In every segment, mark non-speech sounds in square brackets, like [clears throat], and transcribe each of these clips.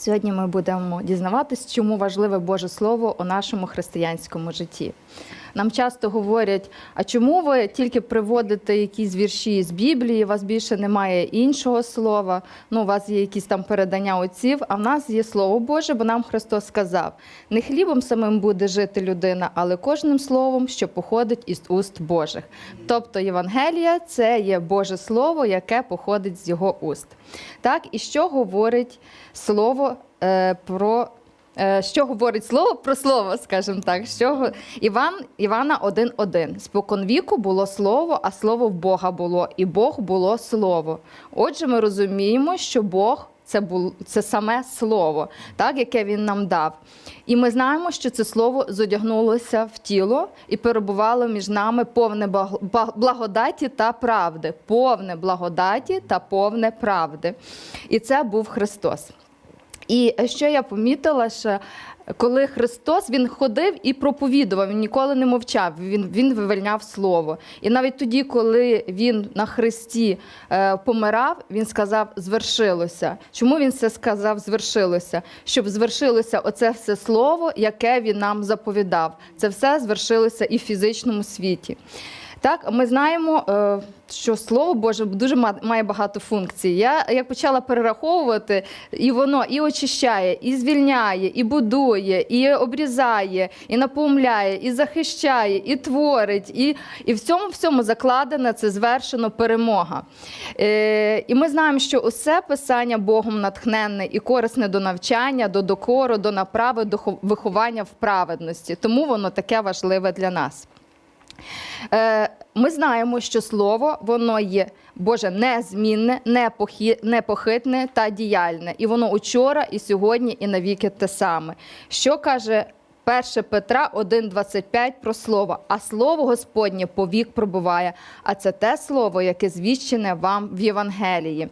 Сьогодні ми будемо дізнаватись, чому важливе Боже Слово у нашому християнському житті. Нам часто говорять, а чому ви тільки приводите якісь вірші з Біблії, у вас більше немає іншого слова, ну, у вас є якісь там передання отців, а в нас є Слово Боже, бо нам Христос сказав: не хлібом самим буде жити людина, але кожним словом, що походить із уст Божих. Тобто Євангелія це є Боже Слово, яке походить з його уст. Так, і що говорить слово е, про. Е, Що говорить слово про слово, скажімо так, що Іван Івана 1.1. Спокон віку було слово, а слово в Бога було, і Бог було слово. Отже, ми розуміємо, що Бог це бул, це саме слово, так, яке він нам дав. І ми знаємо, що це слово зодягнулося в тіло і перебувало між нами повне благодаті та правди, повне благодаті та повне правди. І це був Христос. І що я помітила, що коли Христос він ходив і проповідував, він ніколи не мовчав, він, він вивільняв слово. І навіть тоді, коли він на хресті е, помирав, він сказав звершилося. Чому він це сказав звершилося? Щоб звершилося оце все слово, яке він нам заповідав. Це все звершилося і в фізичному світі. Так, ми знаємо, е, що слово Боже дуже має багато функцій. Я як почала перераховувати, і воно і очищає, і звільняє, і будує, і обрізає, і напомляє, і захищає, і творить. І, і в цьому всьому закладена це звершено перемога. Е, і ми знаємо, що усе писання Богом натхненне і корисне до навчання, до докору, до направи, до виховання в праведності. Тому воно таке важливе для нас. Е, Ми знаємо, що слово воно є Боже незмінне, непохи- непохитне та діяльне. І воно учора, і сьогодні, і навіки те саме. Що каже 1 Петра 1,25 про слово, а слово Господнє повік пробуває, а це те слово, яке звіщене вам в Євангелії.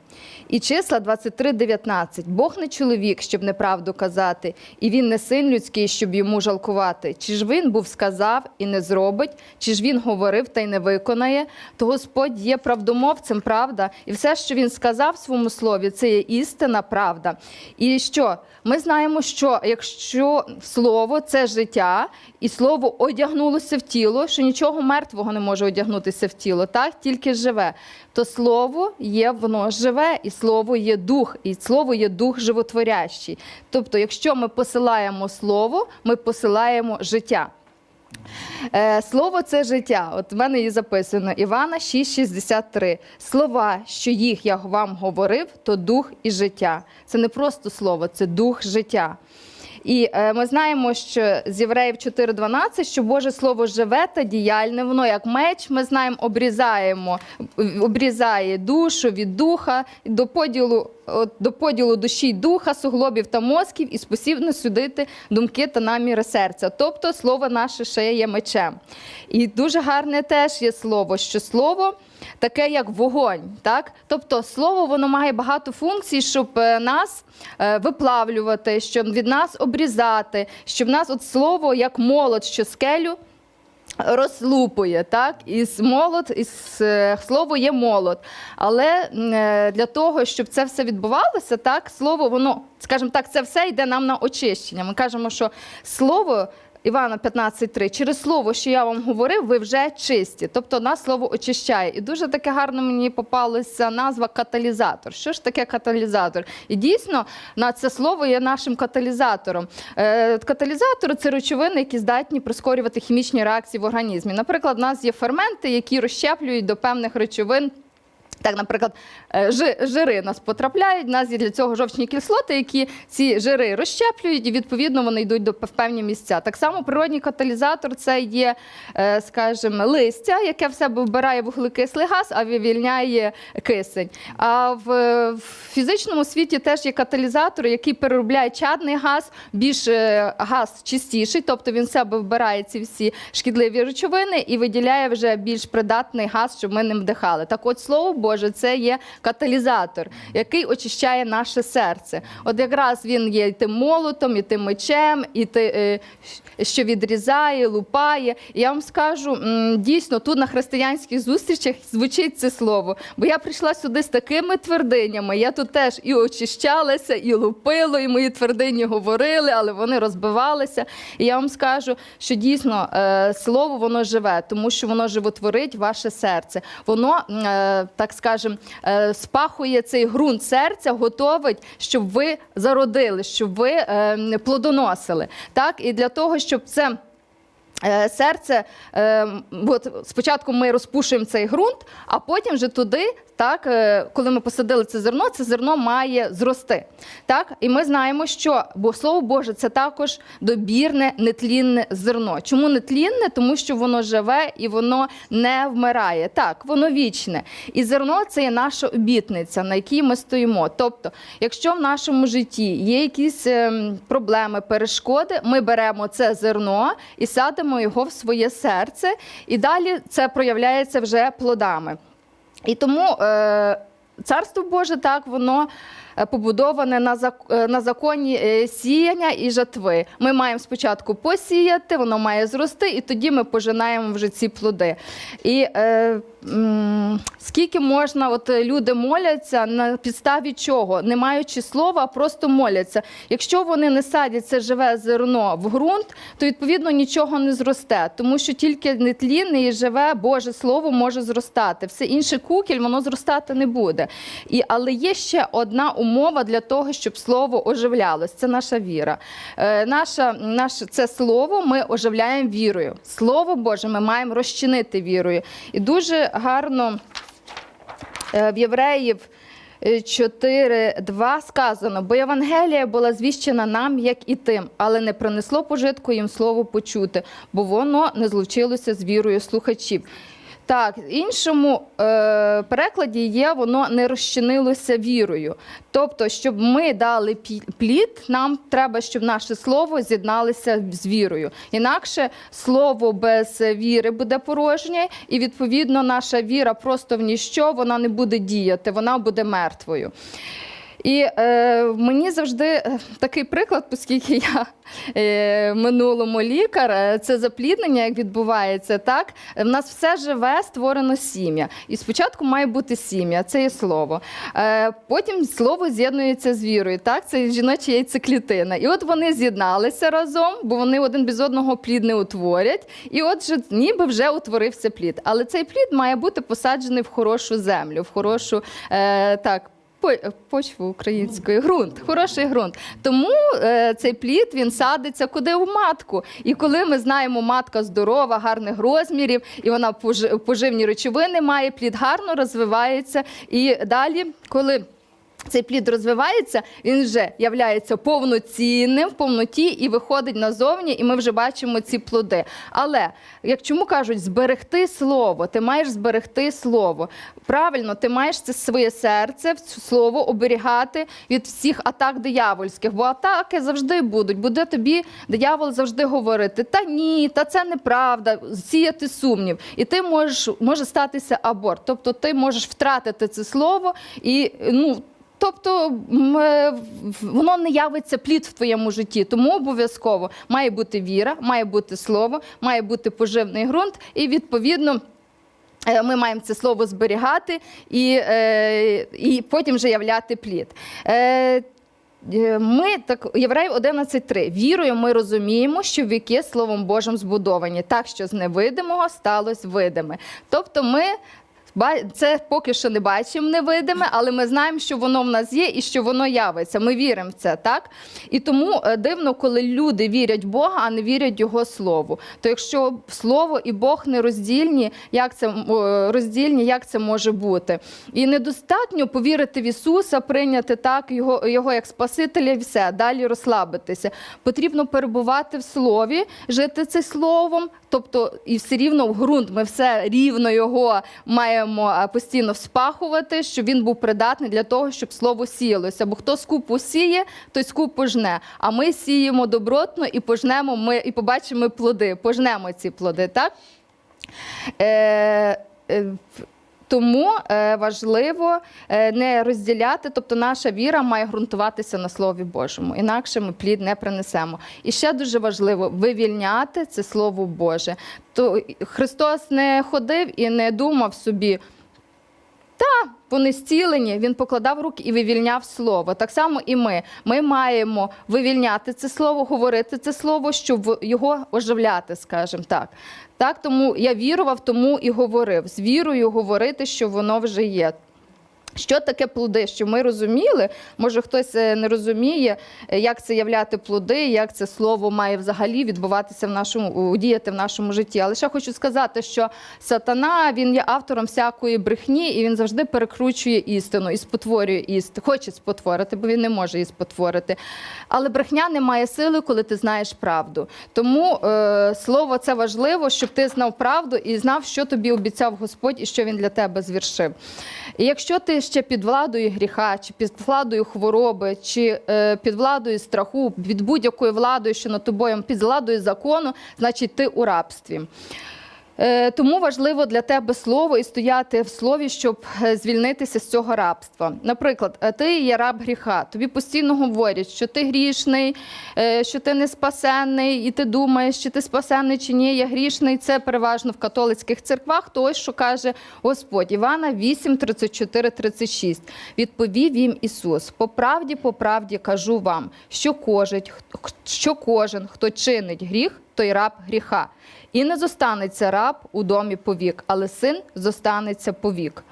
І числа 23,19. Бог не чоловік, щоб неправду казати, і він не син людський, щоб йому жалкувати. Чи ж він був сказав і не зробить, чи ж він говорив та й не виконає, то Господь є правдомовцем, правда, і все, що він сказав в своєму слові, це є істина, правда. І що? Ми знаємо, що якщо слово це життя, і слово одягнулося в тіло, що нічого мертвого не може одягнутися в тіло, так тільки живе. То слово є, воно живе, і слово є дух, і слово є дух животворящий. Тобто, якщо ми посилаємо слово, ми посилаємо життя. Е, Слово це життя. От в мене є записано Івана 6,63. Слова, що їх я вам говорив, то дух і життя. Це не просто слово, це дух життя. І е, ми знаємо, що з Євреїв 4.12, що Боже Слово живе та діяльне, воно як меч, ми знаємо, обрізаємо, обрізає душу від духа до поділу, до поділу душі й духа, суглобів та мозків і спосібно судити думки та наміри серця. Тобто слово наше ще є мечем. І дуже гарне теж є слово, що слово таке як вогонь. Так? Тобто слово воно має багато функцій, щоб е, нас е, виплавлювати, щоб від нас обрізати, щоб нас от слово як молот, що скелю. Розлупує, так? Із молот, із е, слово є молот. Але для того, щоб це все відбувалося, так, слово, воно, скажімо так, це все йде нам на очищення. Ми кажемо, що слово Івана 15.3, через слово, що я вам говорив, ви вже чисті. Тобто нас слово очищає. І дуже таке гарно мені попалася назва каталізатор. Що ж таке каталізатор? І дійсно на це слово є нашим каталізатором. Е, Каталізатори це речовини, які здатні прискорювати хімічні реакції в організмі. Наприклад, у нас є ферменти, які розщеплюють до певних речовин. Так, наприклад, е, жи- жири нас потрапляють, у нас є для цього жовчні кислоти, які ці жири розщеплюють, і відповідно вони йдуть до певні місця. Так само природній каталізатор це є, е, скажімо, листя, яке в себе вбирає вуглекислий газ, а вивільняє кисень. А в, фізичному світі теж є каталізатори, які переробляють чадний газ, більш е, газ чистіший, тобто він в себе вбирає ці всі шкідливі речовини і виділяє вже більш придатний газ, щоб ми ним вдихали. Так от слово Боже це є каталізатор, який очищає наше серце. От якраз він є і тим молотом, і тим мечем, і ти, е, що відрізає, лупає. І я вам скажу, дійсно, тут на християнських зустрічах звучить це слово. Бо я прийшла сюди з такими твердинями. Я тут теж і очищалася, і лупило, і мої твердині говорили, але вони розбивалися. І я вам скажу, що дійсно е, слово воно живе, тому що воно животворить ваше серце. Воно, е, так скажем, е, спахує цей ґрунт серця, готовить, щоб ви зародили, щоб ви е, плодоносили. Так, і для того, щоб це. Е, Серце, от спочатку ми розпушуємо цей ґрунт, а потім вже туди, так, е, коли ми посадили це зерно, це зерно має зрости. Так? І ми знаємо, що бо Слово Боже це також добірне, нетлінне зерно. Чому нетлінне? Тому що воно живе і воно не вмирає. Так, воно вічне. І зерно це є наша обітниця, на якій ми стоїмо. Тобто, якщо в нашому житті є якісь ем, проблеми, перешкоди, ми беремо це зерно і садимо його в своє серце, і далі це проявляється вже плодами. І тому е, царство Боже так воно побудоване на, е, на законі е, сіяння і жатви. Ми маємо спочатку посіяти, воно має зрости, і тоді ми пожинаємо вже ці плоди. І е, скільки можна, от е, люди моляться на підставі чого, не маючи слова, просто моляться. Якщо вони не садять це живе зерно в ґрунт, то відповідно нічого не зросте, тому що тільки нетлінне і живе Боже Слово може зростати. Все інше кукіль, воно зростати не буде. І, але є ще одна умова для того, щоб слово оживлялось. Це наша віра. Е, наша, наше це слово ми оживляємо вірою. Слово Боже, ми маємо розчинити вірою. І дуже гарно е, в євреїв. 4.2 сказано, бо Євангелія була звіщена нам, як і тим, але не принесло пожитку їм слово почути, бо воно не злучилося з вірою слухачів. Так, в іншому е, перекладі є, воно не розчинилося вірою. Тобто, щоб ми дали плід, нам треба, щоб наше слово з'єдналося з вірою. Інакше слово без віри буде порожнє, і відповідно наша віра просто в ніщо, вона не буде діяти, вона буде мертвою. І е, мені завжди е, такий приклад, оскільки я е, минулому лікар, е, це запліднення, як відбувається, так в нас все живе, створено сім'я. І спочатку має бути сім'я, це є слово. Е, потім слово з'єднується з вірою. Так, це жіноча яйцеклітина. І от вони з'єдналися разом, бо вони один без одного плід не утворять. І от же ніби вже утворився плід. Але цей плід має бути посаджений в хорошу землю, в хорошу е, так. По- Почву української ґрунт, хороший ґрунт. Тому е, цей плід він садиться куди в матку. І коли ми знаємо, матка здорова, гарних розмірів, і вона пож- поживні речовини має, плід гарно розвивається. І далі, коли цей плід розвивається, він вже являється повноцінним в повноті і виходить назовні, і ми вже бачимо ці плоди. Але як чому кажуть, зберегти слово, ти маєш зберегти слово. Правильно, ти маєш це своє серце, це слово оберігати від всіх атак диявольських, бо атаки завжди будуть. Буде тобі диявол завжди говорити: та ні, та це неправда, сіяти сумнів. І ти можеш може статися аборт. Тобто ти можеш втратити це слово і ну. Тобто воно не явиться плід в твоєму житті, тому обов'язково має бути віра, має бути слово, має бути поживний ґрунт, і відповідно. е, Ми маємо це слово зберігати і, е, і потім вже являти плід. Е, Ми так, Євреїв 11.3. Вірою ми розуміємо, що віки Словом Божим збудовані, так що з невидимого сталося видиме. Тобто ми. Це поки що не бачимо невидиме, але ми знаємо, що воно в нас є і що воно явиться. Ми віримо в це, так? І тому е, дивно, коли люди вірять в Бога, а не вірять Його Слову. То якщо Слово і Бог не роздільні, як це роздільні, як це може бути? І недостатньо повірити в Ісуса, прийняти так його, його як Спасителя, і все, далі розслабитися. Потрібно перебувати в слові, жити це словом, тобто і все рівно в ґрунт. Ми все рівно його маємо постійно вспахувати, щоб він був придатний для того, щоб слово сіялося. Бо хто скупу сіє, той скупу жне. А ми сіємо добротно і пожнемо ми і побачимо плоди, пожнемо ці плоди, так? Е, е, Тому е, важливо е, не розділяти, тобто наша віра має ґрунтуватися на Слові Божому, інакше ми плід не принесемо. І ще дуже важливо вивільняти це Слово Боже. То Христос не ходив і не думав собі. Та вони зцілені, він покладав руки і вивільняв слово. Так само і ми. Ми маємо вивільняти це слово, говорити це слово, щоб його оживляти, скажімо так. Так, тому я вірував, тому і говорив. З вірою говорити, що воно вже є. Що таке плоди? Що ми розуміли? Може, хтось е, не розуміє, е, як це являти плоди, як це слово має взагалі відбуватися в нашому діяти в нашому житті. Але ще хочу сказати, що сатана він є автором всякої брехні, і він завжди перекручує істину і спотворює істину. Хоче спотворити, бо він не може її спотворити. Але брехня не має сили, коли ти знаєш правду. Тому е, слово це важливо, щоб ти знав правду і знав, що тобі обіцяв Господь і що він для тебе звершив. І якщо ти ще під владою гріха, чи під владою хвороби, чи е, під владою страху, від будь-якої владою, що над тобою, під владою закону, значить ти у рабстві. Е, Тому важливо для тебе слово і стояти в слові, щоб е, звільнитися з цього рабства. Наприклад, е, ти є раб гріха, тобі постійно говорять, що ти грішний, що ти не спасенний, і ти думаєш, чи ти спасенний чи ні, я грішний. Це переважно в католицьких церквах. Той, що каже Господь Івана 8, 34, 36. Відповів їм Ісус: по правді, по правді кажу вам, що кожен, що кожен, хто чинить гріх, той раб гріха. І не зостанеться раб у домі повік, але син зостанеться повік.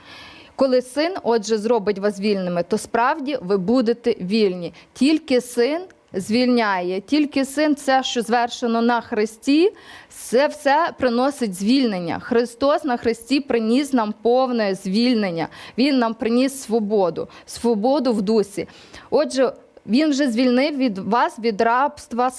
Коли син, отже, зробить вас вільними, то справді ви будете вільні. Тільки син звільняє, тільки син, це, що звершено на Христі, це все приносить звільнення. Христос на Христі приніс нам повне звільнення. Він нам приніс свободу, свободу в дусі. Отже, він вже звільнив від вас від рабства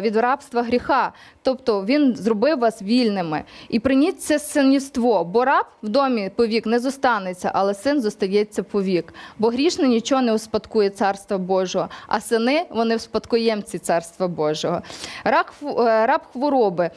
від рабства гріха. Тобто він зробив вас вільними. І прийміть це синівство, бо раб в домі повік не зостанеться, але син зостається повік. Бо грішний нічого не успадкує царства Божого, а сини вони в спадкоємці царства Божого. Е, раб хвороби.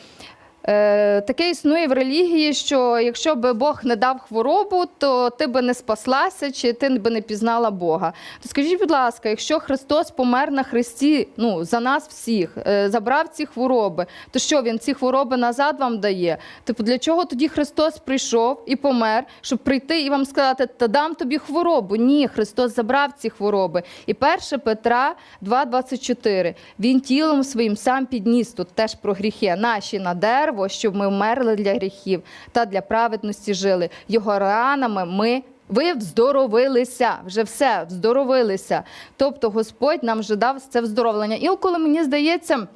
Е, Таке існує в релігії, що якщо би Бог не дав хворобу, то ти би не спаслася чи ти би не пізнала Бога. То скажіть, будь ласка, якщо Христос помер на Христі ну, за нас всіх, е, забрав ці хвороби, то що він ці хвороби назад вам дає? Типу, для чого тоді Христос прийшов і помер, щоб прийти і вам сказати, та дам тобі хворобу? Ні, Христос забрав ці хвороби. І 1 Петра 2,24. Він тілом своїм сам підніс тут теж про гріхи наші на дерево, щоб ми вмерли для гріхів та для праведності жили. Його ранами ми. Ви вздоровилися, вже все, вздоровилися. Тобто Господь нам вже дав це вздоровлення. І коли мені здається,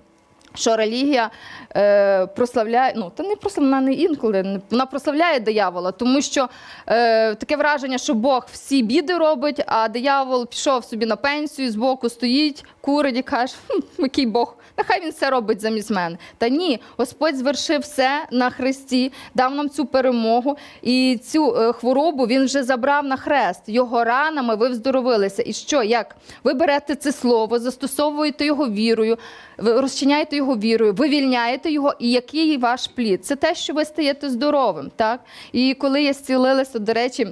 що релігія е, прославляє, ну та не прославляє, не інколи, вона прославляє диявола, тому що е, таке враження, що Бог всі біди робить, а диявол пішов собі на пенсію, збоку стоїть, курить і каже, «Хм, який Бог, нехай він все робить замість мене. Та ні, Господь звершив все на Христі, дав нам цю перемогу, і цю е, хворобу він вже забрав на хрест. Його ранами ви вздоровилися. І що, як? Ви берете це слово, застосовуєте його вірою, ви розчиняєте його вірою, вивільняєте його, і який ваш плід? Це те, що ви стаєте здоровим. Так? І коли я зцілилася, до речі,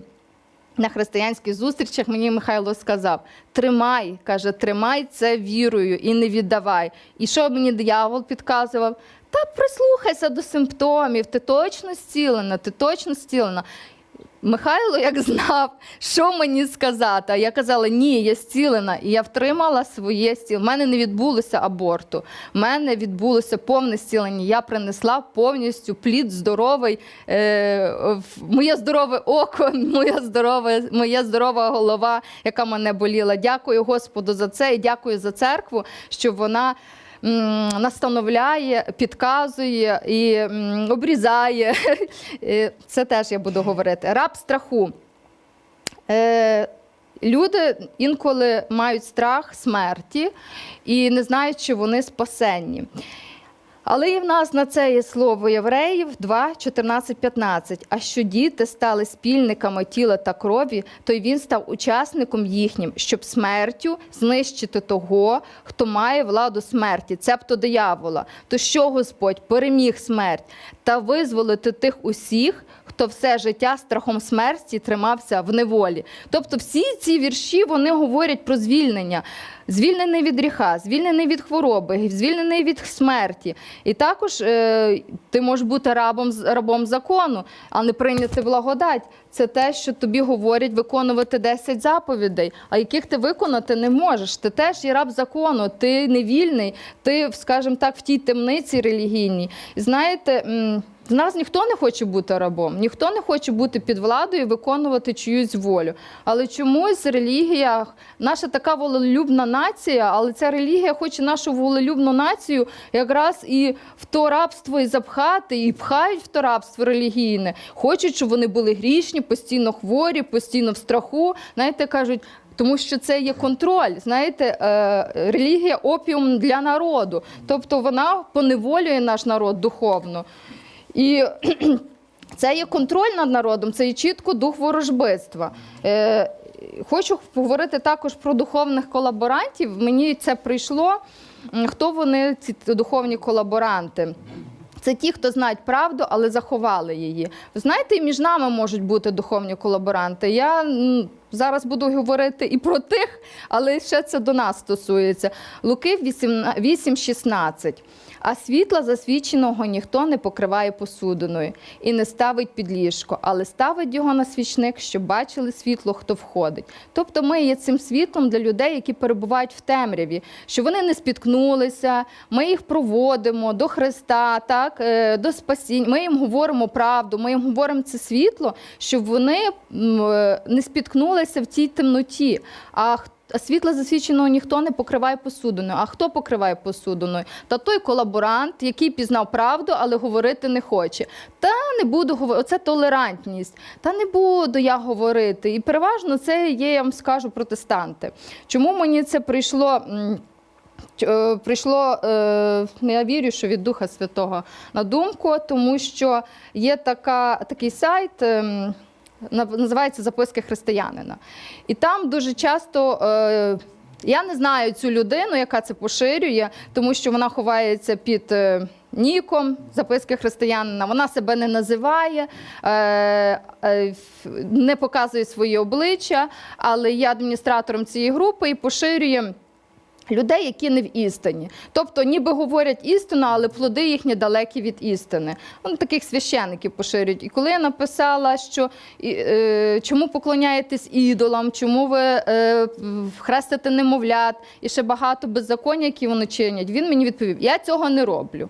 на християнських зустрічах мені Михайло сказав: тримай, каже, тримай це вірою і не віддавай. І що мені диявол підказував? Та прислухайся до симптомів, ти точно зцілена, ти точно зцілена. Михайло як знав, що мені сказати. А я казала, ні, я зцілена. І я втримала своє зцілення. У мене не відбулося аборту. У мене відбулося повне зцілення. Я принесла повністю плід здоровий, е, моє здорове око, [laughs] моя здорова, моя здорова голова, яка мене боліла. Дякую Господу за це і дякую за церкву, що вона. Настановляє, підказує і обрізає. [laughs] Це теж я буду говорити. Раб страху. Е, Люди інколи мають страх смерті і не знають, чи вони спасенні. Але і в нас на це є слово євреїв 2, 14, 15. А що діти стали спільниками тіла та крові, то й він став учасником їхнім, щоб смертю знищити того, хто має владу смерті, цебто диявола. То що Господь переміг смерть та визволити тих усіх, хто все життя страхом смерті тримався в неволі. Тобто, всі ці вірші вони говорять про звільнення. Звільнений від гріха, звільнений від хвороби, звільнений від смерті. І також е, ти можеш бути рабом, рабом закону, а не прийняти благодать. Це те, що тобі говорять виконувати 10 заповідей, а яких ти виконати не можеш. Ти теж є раб закону, ти не вільний, ти, скажімо так, в тій темниці релігійній. Знаєте. З нас ніхто не хоче бути рабом, ніхто не хоче бути під владою і виконувати чиюсь волю. Але чомусь релігія, наша така волелюбна нація, але ця релігія хоче нашу волелюбну націю якраз і в то рабство і запхати, і пхають в то рабство релігійне. Хочуть, щоб вони були грішні, постійно хворі, постійно в страху. Знаєте, кажуть. Тому що це є контроль, знаєте, е, релігія опіум для народу, тобто вона поневолює наш народ духовно. І [clears throat] це є контроль над народом, це є чітко дух ворожбитства. Е, хочу поговорити також про духовних колаборантів. Мені це прийшло. Хто вони, ці духовні колаборанти? Це ті, хто знають правду, але заховали її. Ви знаєте, і між нами можуть бути духовні колаборанти. Я зараз буду говорити і про тих, але ще це до нас стосується. Луки 8,16. А світла засвіченого ніхто не покриває посудиною і не ставить під ліжко, але ставить його на свічник, щоб бачили світло, хто входить. Тобто ми є цим світлом для людей, які перебувають в темряві, що вони не спіткнулися, ми їх проводимо до Христа, так, е, до спасіння. Ми їм говоримо правду, ми їм говоримо це світло, щоб вони е, не спіткнулися в цій темноті. А світла засвіченого ніхто не покриває посудиною. А хто покриває посудиною? Та той колаборант, який пізнав правду, але говорити не хоче. Та не буду говорити. Оце толерантність. Та не буду я говорити. І переважно це є, я вам скажу, протестанти. Чому мені це прийшло? е, Прийшло, е, ну, я вірю, що від Духа Святого на думку, тому що є така, такий сайт, називається Записки християнина. І там дуже часто. е, Я не знаю цю людину, яка це поширює, тому що вона ховається під е, ніком записки християнина. Вона себе не називає, е, е, не показує свої обличчя, але є адміністратором цієї групи і поширює. Людей, які не в істині, тобто ніби говорять істину, але плоди їхні далекі від істини. Вони таких священиків поширюють. І коли я написала, що е, чому поклоняєтесь ідолам, чому ви е, хрестите немовлят і ще багато беззаконня, які вони чинять, він мені відповів: я цього не роблю.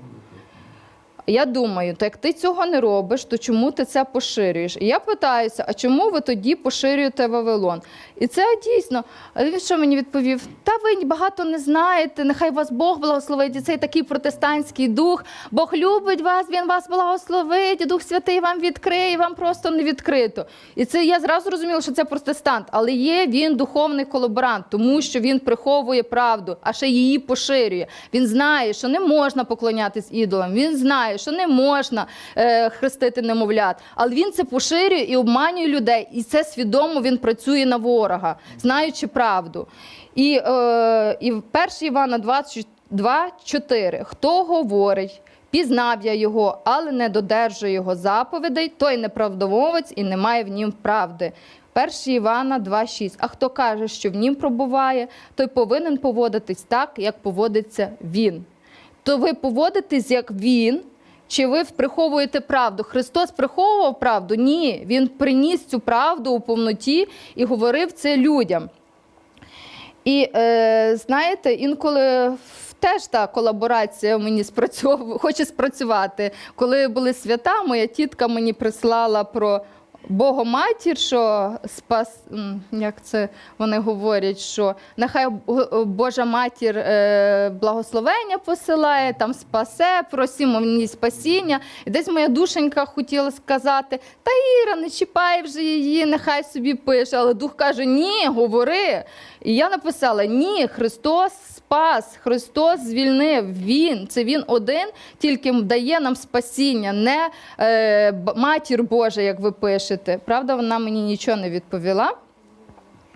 Я думаю, то як ти цього не робиш, то чому ти це поширюєш? І я питаюся, а чому ви тоді поширюєте Вавилон? І це дійсно. Він що мені відповів? Та ви багато не знаєте, нехай вас Бог благословить. Цей такий протестантський дух. Бог любить вас, він вас благословить, Дух Святий вам відкриє, вам просто не відкрито. І це я зразу розуміла, що це протестант, але є він духовний колаборант, тому що він приховує правду, а ще її поширює. Він знає, що не можна поклонятись ідолам. Він знає, що не можна е, хрестити немовлят, але він це поширює і обманює людей. І це свідомо він працює на ворога, знаючи правду. І, е, і в 1 Івана 22, 4. Хто говорить? Пізнав я його, але не додержує його заповідей, той неправдомовець і не має в нім правди. 1 Івана 2,6. А хто каже, що в нім пробуває, той повинен поводитись так, як поводиться він. То ви поводитесь, як він, чи ви приховуєте правду? Христос приховував правду? Ні, Він приніс цю правду у повноті і говорив це людям. І е, знаєте, інколи теж та колаборація мені спрацьов... [laughs] хоче спрацювати. Коли були свята, моя тітка мені прислала про Богоматір, що спас, як це вони говорять, що нехай Божа матір е, благословення посилає, там спасе, просимо ній спасіння. І десь моя душенька хотіла сказати: Та Іра, не чіпай вже її, нехай собі пише. Але дух каже: Ні, говори. І я написала: Ні, Христос спас, Христос звільнив. Він це Він один, тільки дає нам спасіння, не е, матір Божа, як ви пишете. Правда, вона мені нічого не відповіла.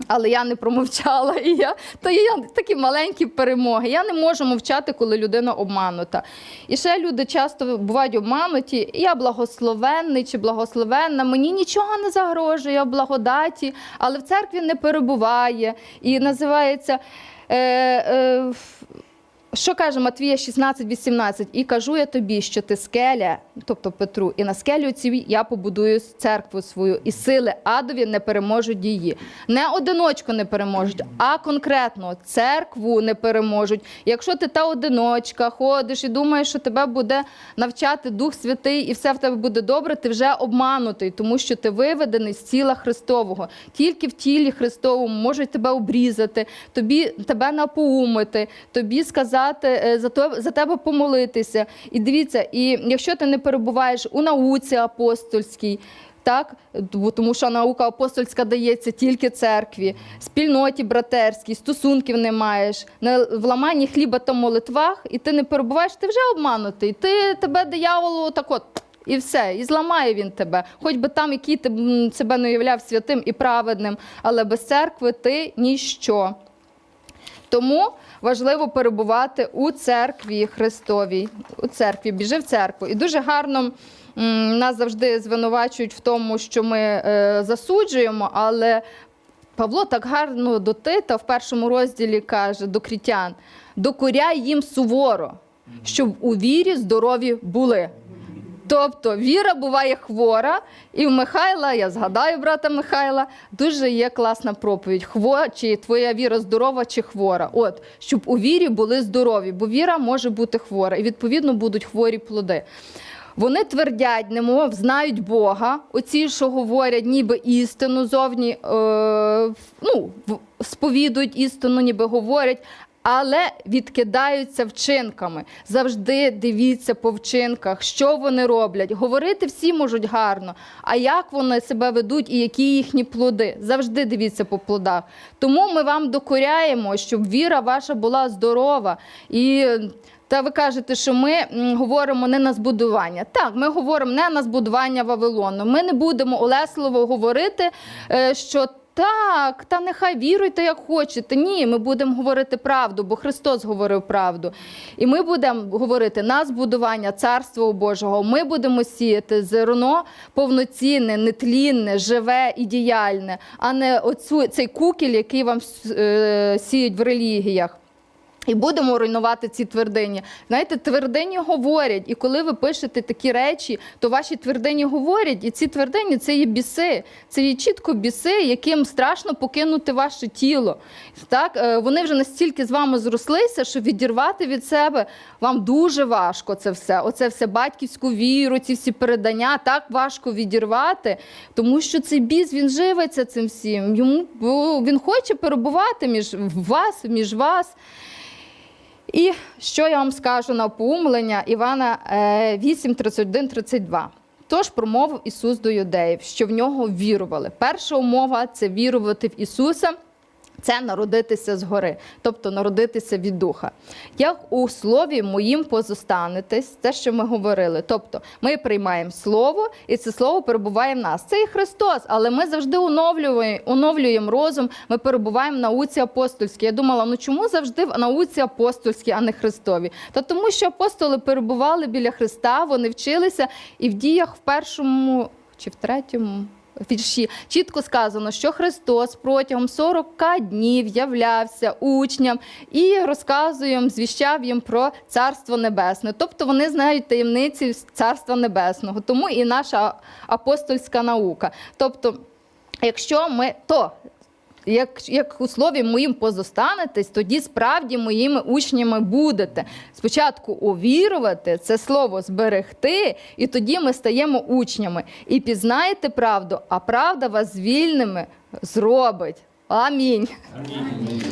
Але я не промовчала, і я то є такі маленькі перемоги. Я не можу мовчати, коли людина обманута. І ще люди часто бувають обмануті. Я благословенний чи благословенна. Мені нічого не загрожує, я в благодаті, але в церкві не перебуває. І називається. Е, е, що каже Матвія 16,18? І кажу я тобі, що ти скеля, тобто Петру, і на скелю цій я побудую церкву свою, і сили адові не переможуть її. Не одиночку не переможуть, а конкретно церкву не переможуть. Якщо ти та одиночка ходиш і думаєш, що тебе буде навчати Дух Святий, і все в тебе буде добре, ти вже обманутий, тому що ти виведений з тіла Христового. Тільки в тілі Христовому можуть тебе обрізати, тобі тебе напоумити, тобі сказати е, за то за тебе помолитися. І дивіться, і якщо ти не перебуваєш у науці апостольській. Так, тому що наука апостольська дається тільки церкві, спільноті братерській, стосунків не маєш, в ламанні хліба та молитвах, і ти не перебуваєш, ти вже обманутий. Ти тебе дияволу так от. І все, і зламає він тебе. Хоч би там, який ти себе не уявляв святим і праведним, але без церкви ти ніщо. Тому важливо перебувати у церкві Христовій. У церкві, біжи в церкву. І дуже гарно нас завжди звинувачують в тому, що ми е, засуджуємо, але Павло так гарно до Тита в першому розділі каже до крітян: докоряй їм суворо, щоб у вірі здорові були. Тобто віра буває хвора, і в Михайла, я згадаю брата Михайла, дуже є класна проповідь. Хво, чи твоя віра здорова, чи хвора. От, щоб у вірі були здорові, бо віра може бути хвора, і відповідно будуть хворі плоди. Вони твердять, немов знають Бога, оці, що говорять, ніби істину зовні е, ну, сповідують істину, ніби говорять, але відкидаються вчинками. Завжди дивіться по вчинках, що вони роблять. Говорити всі можуть гарно, а як вони себе ведуть і які їхні плоди. Завжди дивіться по плодах. Тому ми вам докоряємо, щоб віра ваша була здорова. І та ви кажете, що ми говоримо не на збудування. Так, ми говоримо не на збудування Вавилону. Ми не будемо улесливо говорити, е, що так, та нехай віруйте, як хочете. Ні, ми будемо говорити правду, бо Христос говорив правду. І ми будемо говорити на збудування Царства Божого. Ми будемо сіяти зерно повноцінне, нетлінне, живе і діяльне, а не оцю, цей кукіль, який вам е, сіють в релігіях. І будемо руйнувати ці твердині. Знаєте, твердині говорять, і коли ви пишете такі речі, то ваші твердині говорять, і ці твердині це є біси, це є чітко біси, яким страшно покинути ваше тіло. Так, е, вони вже настільки з вами зрослися, що відірвати від себе вам дуже важко це все. Оце все батьківську віру, ці всі передання так важко відірвати, тому що цей біс він живиться цим всім. Йому він хоче перебувати між вас, між вас. І що я вам скажу на поумлення Івана е, 8, 31, 32. Тож промовив Ісус до юдеїв, що в нього вірували. Перша умова це вірувати в Ісуса. Це народитися згори, тобто народитися від духа. Як у слові моїм позостанетесь, те, що ми говорили. Тобто ми приймаємо слово, і це слово перебуває в нас. Це і Христос, але ми завжди оновлюємо, оновлюємо розум, ми перебуваємо в науці апостольській. Я думала, ну чому завжди в науці апостольській, а не Христові? Та тому, що апостоли перебували біля Христа, вони вчилися і в діях в першому чи в третьому вірші чітко сказано, що Христос протягом 40 днів являвся учням і розказує звіщав їм про Царство Небесне. Тобто вони знають таємниці Царства Небесного, тому і наша апостольська наука. Тобто, якщо ми то. Як, як у слові моїм позостанетесь, тоді справді моїми учнями будете. Спочатку увірувати, це слово зберегти, і тоді ми стаємо учнями. І пізнаєте правду, а правда вас вільними зробить. Амінь. Амінь.